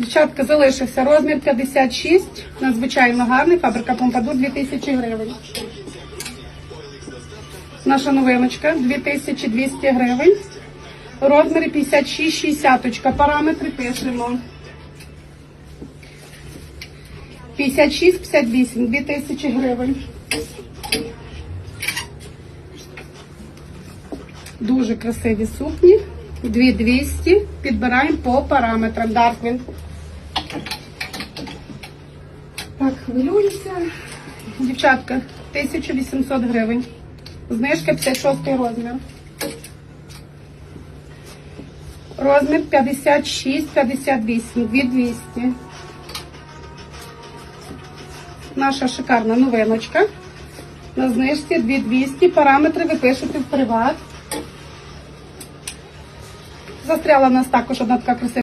Дівчатка, залишився розмір 56, надзвичайно гарний, фабрика Помпадур 2000 гривень. Наша новиночка 2200 гривень. Розміри 56-60, параметри пишемо. 56-58, 2000 гривень. Дуже красиві сукні. 2200. Підбираємо по параметрам. Дарквін. Так, хвилююся. Дівчатка, 1800 гривень. Знижка 56 розмір. Розмір 56-58, 2200. Наша шикарна новиночка. На знижці 2200. Параметри ви пишете в приват. Застряла в нас також одна така красива.